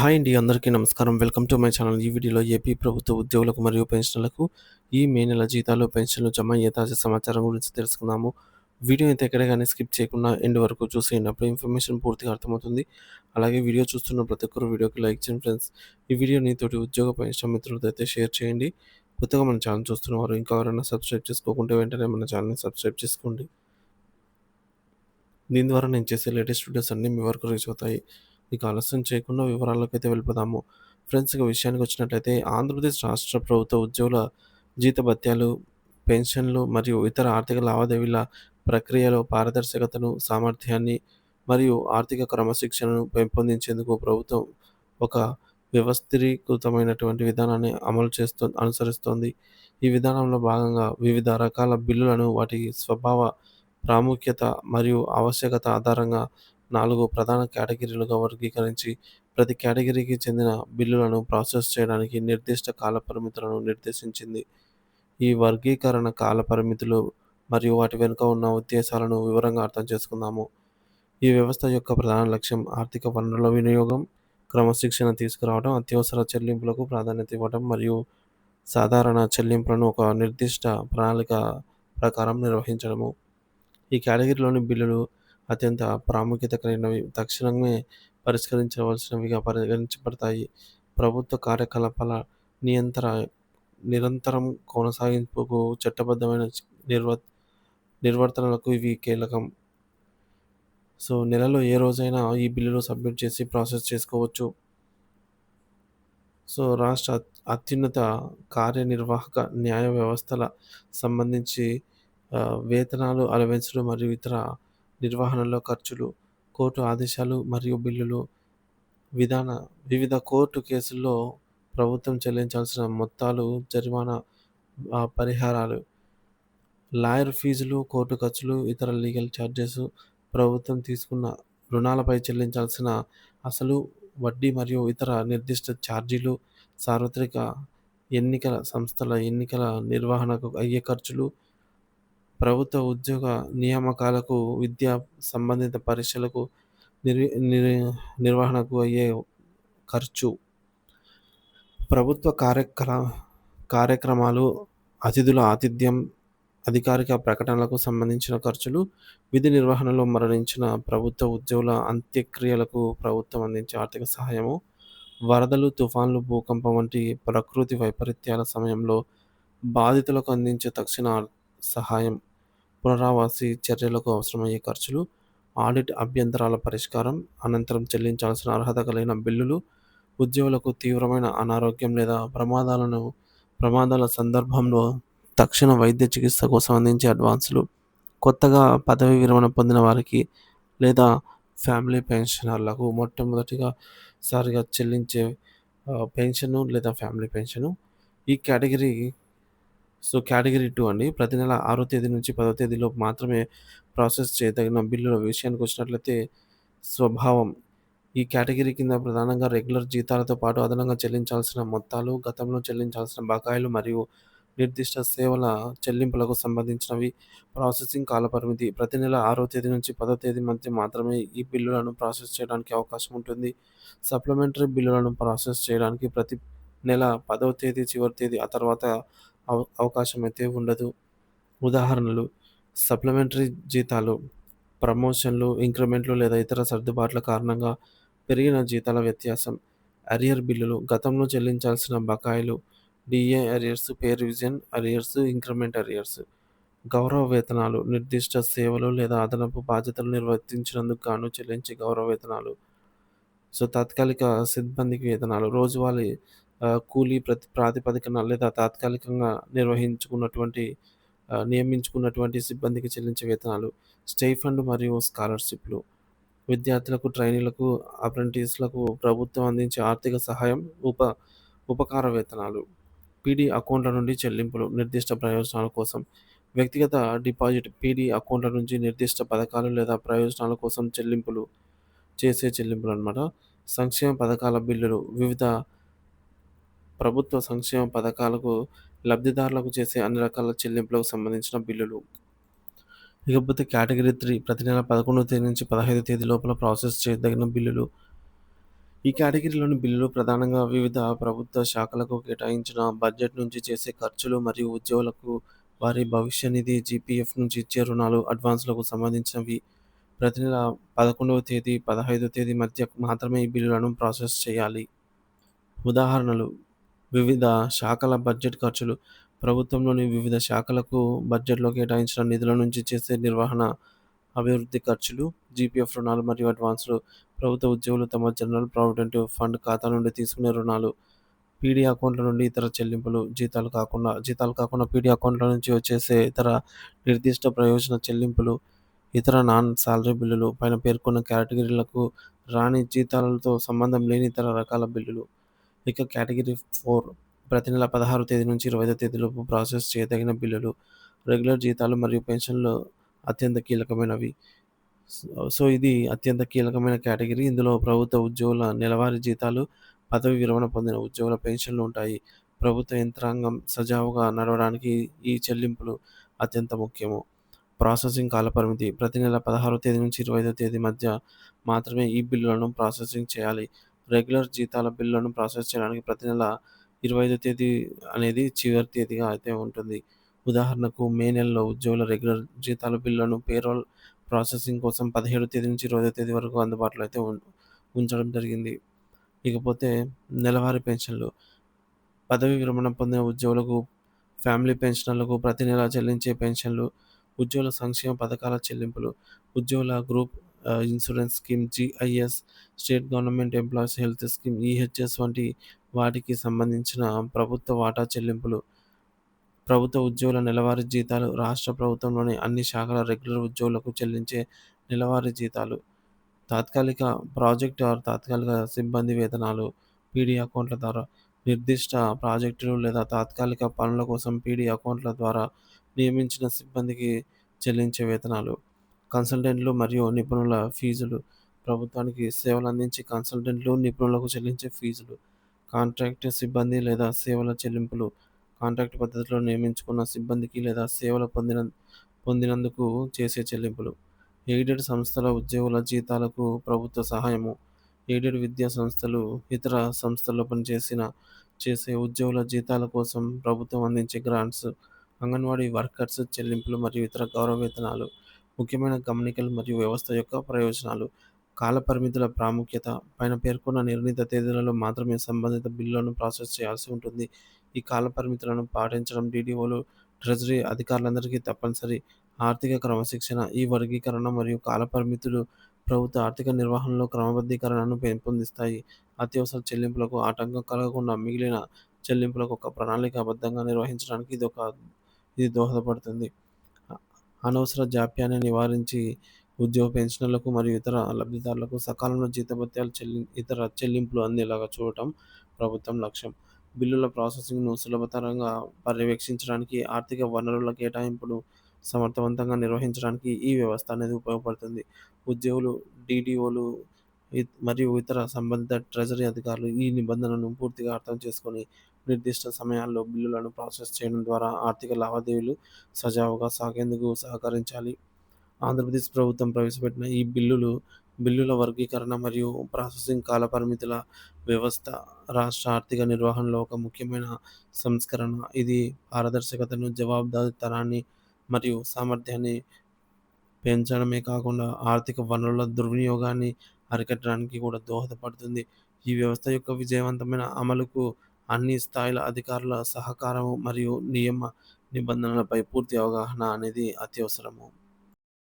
Hi అండి అందరికీ నమస్కారం. Welcome to my channel. ఈ వీడియోలో ఏపీ ప్రభుత్వ ఉద్యోగులకు మరియు పెన్షన్లకు ఈ మే నెల జీతాలు పెన్షన్లు జమ అయ్యే తాజా సమాచారం గురించి తెలుసుకుందాము. వీడియో అయితే ఎక్కడ కానీ స్కిప్ చేయకుండా ఎండ్ వరకు చూసేటప్పుడు ఇన్ఫర్మేషన్ పూర్తిగా అర్థమవుతుంది. అలాగే వీడియో చూస్తున్న ప్రతి ఒక్కరు వీడియోకి లైక్ చేయండి ఫ్రెండ్స్. ఈ వీడియోని తోటి ఉద్యోగ పెన్షన్ మిత్రులతో అయితే షేర్ చేయండి. కొత్తగా మన ఛానల్ చూస్తున్నవారు ఇంకా ఎవరైనా సబ్స్క్రైబ్ చేసుకోకుంటే వెంటనే మన ఛానల్ని సబ్స్క్రైబ్ చేసుకోండి. దీని ద్వారా నేను చేసే లేటెస్ట్ వీడియోస్ అన్నీ మీ వరకు రీచ్ అవుతాయి. ఇక ఆలస్యం చేయకుండా వివరాల్లోకి అయితే వెళ్ళిపోదాము. ఫ్రెండ్స్ ఇక విషయానికి వచ్చినట్లయితే ఆంధ్రప్రదేశ్ రాష్ట్ర ప్రభుత్వ ఉద్యోగుల జీతభత్యాలు పెన్షన్లు మరియు ఇతర ఆర్థిక లావాదేవీల ప్రక్రియలో పారదర్శకతను సామర్థ్యాన్ని మరియు ఆర్థిక క్రమశిక్షణను పెంపొందించేందుకు ప్రభుత్వం ఒక వ్యవస్థీకృతమైనటువంటి విధానాన్ని అమలు చేస్తూ అనుసరిస్తోంది. ఈ విధానంలో భాగంగా వివిధ రకాల బిల్లులను వాటి స్వభావ ప్రాముఖ్యత మరియు ఆవశ్యకత ఆధారంగా నాలుగు ప్రధాన కేటగిరీలుగా వర్గీకరించి ప్రతి కేటగిరీకి చెందిన బిల్లులను ప్రాసెస్ చేయడానికి నిర్దిష్ట కాల పరిమితులను నిర్దేశించింది. ఈ వర్గీకరణ కాల పరిమితులు మరియు వాటి వెనుక ఉన్న ఉద్దేశాలను వివరంగా అర్థం చేసుకుందాము. ఈ వ్యవస్థ యొక్క ప్రధాన లక్ష్యం ఆర్థిక వనరుల వినియోగం క్రమశిక్షణ తీసుకురావడం అత్యవసర చెల్లింపులకు ప్రాధాన్యత ఇవ్వడం మరియు సాధారణ చెల్లింపులను ఒక నిర్దిష్ట ప్రణాళిక ప్రకారం నిర్వహించడము. ఈ కేటగిరీలోని బిల్లులు అత్యంత ప్రాముఖ్యత కలిగినవి. తక్షణమే పరిష్కరించవలసినవిగా పరిగణించబడతాయి. ప్రభుత్వ కార్యకలాపాల నియంత్ర నిరంతరం కొనసాగింపుకు చట్టబద్ధమైన నిర్వ నిర్వర్తనలకు ఇవి కీలకం. సో నెలలో ఏ రోజైనా ఈ బిల్లులు సబ్మిట్ చేసి ప్రాసెస్ చేసుకోవచ్చు. సో రాష్ట్ర అత్యున్నత కార్యనిర్వాహక న్యాయ వ్యవస్థల సంబంధించి వేతనాలు అలవెన్సులు మరియు ఇతర నిర్వహణలో ఖర్చులు కోర్టు ఆదేశాలు మరియు బిల్లులు విధాన వివిధ కోర్టు కేసుల్లో ప్రభుత్వం చెల్లించాల్సిన మొత్తాలు జరిమానా పరిహారాలు లాయర్ ఫీజులు కోర్టు ఖర్చులు ఇతర లీగల్ ఛార్జెస్ ప్రభుత్వం తీసుకున్న రుణాలపై చెల్లించాల్సిన అసలు వడ్డీ మరియు ఇతర నిర్దిష్ట ఛార్జీలు సార్వత్రిక ఎన్నికల సంస్థల ఎన్నికల నిర్వహణకు అయ్యే ఖర్చులు ప్రభుత్వ ఉద్యోగ నియామకాలకు విద్యా సంబంధిత పరీక్షలకు నిర్వి నిర్వహణకు అయ్యే ఖర్చు. ప్రభుత్వ కార్యక్ర కార్యక్రమాలు అతిథుల ఆతిథ్యం అధికారిక ప్రకటనలకు సంబంధించిన ఖర్చులు విధి నిర్వహణలో మరణించిన ప్రభుత్వ ఉద్యోగుల అంత్యక్రియలకు ప్రభుత్వం అందించే ఆర్థిక సహాయము వరదలు తుఫాన్లు భూకంపం వంటి ప్రకృతి వైపరీత్యాల సమయంలో బాధితులకు అందించే తక్షణ సహాయం. పునరావాసి చర్యలకు అవసరమయ్యే ఖర్చులు ఆడిట్ అభ్యంతరాల పరిష్కారం అనంతరం చెల్లించాల్సిన అర్హత కలిగిన బిల్లులు ఉద్యోగులకు తీవ్రమైన అనారోగ్యం లేదా ప్రమాదాలను ప్రమాదాల సందర్భంలో తక్షణ వైద్య చికిత్స కోసం అందించే అడ్వాన్సులు కొత్తగా పదవి విరమణ పొందిన వారికి లేదా ఫ్యామిలీ పెన్షనర్లకు మొట్టమొదటిగా సారిగా చెల్లించే పెన్షను లేదా ఫ్యామిలీ పెన్షను ఈ కేటగిరీ సో కేటగిరీ టూ అండి. ప్రతి నెల ఆరో తేదీ నుంచి పదో తేదీలోపు మాత్రమే ప్రాసెస్ చేయదగిన బిల్లుల విషయానికి వచ్చినట్లయితే స్వభావం. ఈ కేటగిరీ కింద ప్రధానంగా రెగ్యులర్ జీతాలతో పాటు అదనంగా చెల్లించాల్సిన మొత్తాలు గతంలో చెల్లించాల్సిన బకాయిలు మరియు నిర్దిష్ట సేవల చెల్లింపులకు సంబంధించినవి. ప్రాసెసింగ్ కాలపరిమితి. ప్రతి నెల ఆరో తేదీ నుంచి పదో తేదీ మధ్య మాత్రమే ఈ బిల్లులను ప్రాసెస్ చేయడానికి అవకాశం ఉంటుంది. సప్లిమెంటరీ బిల్లులను ప్రాసెస్ చేయడానికి ప్రతి నెల పదవ తేదీ చివరి తేదీ ఆ తర్వాత అవ అవకాశం అయితే ఉండదు. ఉదాహరణలు సప్లిమెంటరీ జీతాలు ప్రమోషన్లు ఇంక్రిమెంట్లు లేదా ఇతర సర్దుబాట్ల కారణంగా పెరిగిన జీతాల వ్యత్యాసం అరియర్ బిల్లులు గతంలో చెల్లించాల్సిన బకాయిలు DA arrears pay revision arrears increment arrears గౌరవ వేతనాలు నిర్దిష్ట సేవలు లేదా అదనపు బాధ్యతలు నిర్వర్తించినందుకు గాను చెల్లించే గౌరవ వేతనాలు సో తాత్కాలిక సిబ్బందికి వేతనాలు రోజువారీ కూలీ ప్రతి ప్రాతిపదికన లేదా తాత్కాలికంగా నిర్వహించుకున్నటువంటి నియమించుకున్నటువంటి సిబ్బందికి చెల్లించే వేతనాలు స్టే ఫండ్ మరియు స్కాలర్షిప్లు. విద్యార్థులకు ట్రైనీలకు అప్రెంటిస్లకు ప్రభుత్వం అందించే ఆర్థిక సహాయం ఉప ఉపకార వేతనాలు. పీడీ అకౌంట్ల నుండి చెల్లింపులు నిర్దిష్ట ప్రయోజనాల కోసం. వ్యక్తిగత డిపాజిట్ పీడీ అకౌంట్ల నుంచి నిర్దిష్ట పథకాలు లేదా ప్రయోజనాల కోసం చెల్లింపులు చేసే చెల్లింపులు అనమాట సంక్షేమ పథకాల బిల్లులు వివిధ ప్రభుత్వ సంక్షేమ పథకాలకు లబ్ధిదారులకు చేసే అన్ని రకాల చెల్లింపులకు సంబంధించిన బిల్లులు ఇకపోతే కేటగిరీ త్రీ ప్రతి నెల పదకొండవ తేదీ నుంచి పదహైదు తేదీ లోపల ప్రాసెస్ చేయదగిన బిల్లులు ఈ కేటగిరీలోని బిల్లులు ప్రధానంగా వివిధ ప్రభుత్వ శాఖలకు కేటాయించిన బడ్జెట్ నుంచి చేసే ఖర్చులు మరియు ఉద్యోగులకు వారి భవిష్య నిధి జీపీఎఫ్ నుంచి ఇచ్చే రుణాలు అడ్వాన్స్‌లకు సంబంధించినవి. ప్రతి నెల 11వ తేదీ, 15వ తేదీ మధ్య మాత్రమే ఈ బిల్లులను ప్రాసెస్ చేయాలి. ఉదాహరణలు వివిధ శాఖల బడ్జెట్ ఖర్చులు ప్రభుత్వంలోని వివిధ శాఖలకు బడ్జెట్‌లో కేటాయించిన నిధుల నుంచి చేసే నిర్వహణ, అభివృద్ధి ఖర్చులు, జీపీఎఫ్ రుణాలు మరియు అడ్వాన్సులు. ప్రభుత్వ ఉద్యోగులు తమ జనరల్ ప్రావిడెంట్ ఫండ్ ఖాతా నుండి తీసుకునే రుణాలు. పీడీ అకౌంట్ల నుండి ఇతర చెల్లింపులు జీతాలు కాకుండా జీతాలు కాకుండా పీడీ అకౌంట్ల నుంచి వచ్చేసే ఇతర నిర్దిష్ట ప్రయోజన చెల్లింపులు. ఇతర నాన్ సాలరీ బిల్లులు పైన పేర్కొన్న కేటగిరీలకు రాని జీతాలతో సంబంధం లేని ఇతర రకాల బిల్లులు. ఇక కేటగిరీ ఫోర్ ప్రతి నెల 16వ తేదీ నుంచి 25వ తేదీలోపు ప్రాసెస్ చేయదగిన బిల్లులు. రెగ్యులర్ జీతాలు మరియు పెన్షన్లు అత్యంత కీలకమైనవి. సో ఇది అత్యంత కీలకమైన కేటగిరీ. ఇందులో ప్రభుత్వ ఉద్యోగుల నెలవారీ జీతాలు, పదవీ విరమణ పొందిన ఉద్యోగుల పెన్షన్లు ఉంటాయి. ప్రభుత్వ యంత్రాంగం సజావుగా నడవడానికి ఈ చెల్లింపులు అత్యంత ముఖ్యము. ప్రాసెసింగ్ కాలపరిమితి ప్రతి నెల 16వ తేదీ నుంచి 25వ తేదీ మధ్య మాత్రమే ఈ బిల్లులను ప్రాసెసింగ్ చేయాలి. రెగ్యులర్ జీతాల బిల్లును ప్రాసెస్ చేయడానికి ప్రతి నెల 25వ తేదీ అనేది చివరి తేదీగా అయితే ఉంటుంది. ఉదాహరణకు మే నెలలో ఉద్యోగుల రెగ్యులర్ జీతాల బిల్లులను పేరోల్ ప్రాసెసింగ్ కోసం 17వ తేదీ నుంచి 25వ తేదీ వరకు అందుబాటులో అయితే ఉం ఉంచడం జరిగింది. ఇకపోతే నెలవారీ పెన్షన్లు. పదవీ విరమణ పొందిన ఉద్యోగులకు, ఫ్యామిలీ పెన్షనర్లకు ప్రతి నెల చెల్లించే పెన్షన్లు, ఉద్యోగుల సంక్షేమ పథకాల చెల్లింపులు, ఉద్యోగుల group insurance scheme GIS, state government employees health scheme EHS వంటి వాటికి సంబంధించిన ప్రభుత్వ వాటా చెల్లింపులు. ప్రభుత్వ ఉద్యోగుల నెలవారీ జీతాలు రాష్ట్ర ప్రభుత్వంలోని అన్ని శాఖల రెగ్యులర్ ఉద్యోగులకు చెల్లించే నెలవారీ జీతాలు. తాత్కాలిక ప్రాజెక్ట్ ఆర్ తాత్కాలిక సిబ్బంది వేతనాలు పీడీ అకౌంట్ల ద్వారా నిర్దిష్ట ప్రాజెక్టులు లేదా తాత్కాలిక పనుల కోసం పీడీ అకౌంట్ల ద్వారా నియమించిన సిబ్బందికి చెల్లించే వేతనాలు. కన్సల్టెంట్లు మరియు నిపుణుల ఫీజులు ప్రభుత్వానికి సేవలు అందించే కన్సల్టెంట్లు, నిపుణులకు చెల్లించే ఫీజులు. కాంట్రాక్ట్ సిబ్బంది లేదా సేవల చెల్లింపులు కాంట్రాక్ట్ పద్ధతిలో నియమించుకున్న సిబ్బందికి లేదా సేవలు పొందిన పొందినందుకు చేసే చెల్లింపులు. ఎయిడెడ్ సంస్థల ఉద్యోగుల జీతాలకు ప్రభుత్వ సహాయము. ఎయిడెడ్ విద్యా సంస్థలు, ఇతర సంస్థల్లో పనిచేసిన చేసే ఉద్యోగుల జీతాల కోసం ప్రభుత్వం అందించే గ్రాంట్స్. అంగన్వాడీ వర్కర్స్ చెల్లింపులు మరియు ఇతర గౌరవ వేతనాలు. ముఖ్యమైన గమనికలు మరియు వ్యవస్థ యొక్క ప్రయోజనాలు. కాలపరిమితుల ప్రాముఖ్యత పైన పేర్కొన్న నిర్ణీత తేదీలలో మాత్రమే సంబంధిత బిల్లులను ప్రాసెస్ చేయాల్సి ఉంటుంది. ఈ కాలపరిమితులను పాటించడం డీడీఓలు, ట్రెజరీ అధికారులందరికీ తప్పనిసరి. ఆర్థిక క్రమశిక్షణ ఈ వర్గీకరణ మరియు కాలపరిమితులు ప్రభుత్వ ఆర్థిక నిర్వహణలో క్రమబద్ధీకరణను పెంపొందిస్తాయి. అత్యవసర చెల్లింపులకు ఆటంకం కలగకుండా మిగిలిన చెల్లింపులకు ఒక ప్రణాళికాబద్ధంగా నిర్వహించడానికి ఇది ఒక ఇది దోహదపడుతుంది. అనవసర జాప్యాన్ని నివారించి ఉద్యోగ పెన్షనర్లకు మరియు ఇతర లబ్ధిదారులకు సకాలంలో జీతభత్యాలు చెల్లి ఇతర చెల్లింపులు అందేలాగా చూడటం ప్రభుత్వం లక్ష్యం. బిల్లుల ప్రాసెసింగ్‌ను సులభతరంగా పర్యవేక్షించడానికి, ఆర్థిక వనరుల కేటాయింపును సమర్థవంతంగా నిర్వహించడానికి ఈ వ్యవస్థ అనేది ఉపయోగపడుతుంది. ఉద్యోగులు, డీడీఓలు మరియు ఇతర సంబంధిత ట్రెజరీ అధికారులు ఈ నిబంధనలను పూర్తిగా అర్థం చేసుకొని, నిర్దిష్ట సమయాల్లో బిల్లులను ప్రాసెస్ చేయడం ద్వారా ఆర్థిక లావాదేవీలు సజావుగా సాగేందుకు సహకరించాలి. ఆంధ్రప్రదేశ్ ప్రభుత్వం ప్రవేశపెట్టిన ఈ బిల్లులు బిల్లుల వర్గీకరణ మరియు ప్రాసెసింగ్ కాలపరిమితుల వ్యవస్థ రాష్ట్ర ఆర్థిక నిర్వహణలో ఒక ముఖ్యమైన సంస్కరణ. ఇది పారదర్శకతను, జవాబుదారితనాన్ని మరియు సామర్థ్యాన్ని పెంచడమే కాకుండా ఆర్థిక వనరుల దుర్వినియోగాన్ని అరికట్టడానికి కూడా దోహదపడుతుంది. ఈ వ్యవస్థ యొక్క విజయవంతమైన అమలుకు అన్ని స్థాయిల అధికారుల సహకారం మరియు నియమ నిబంధనలపై పూర్తి అవగాహన అనేది అత్యవసరము.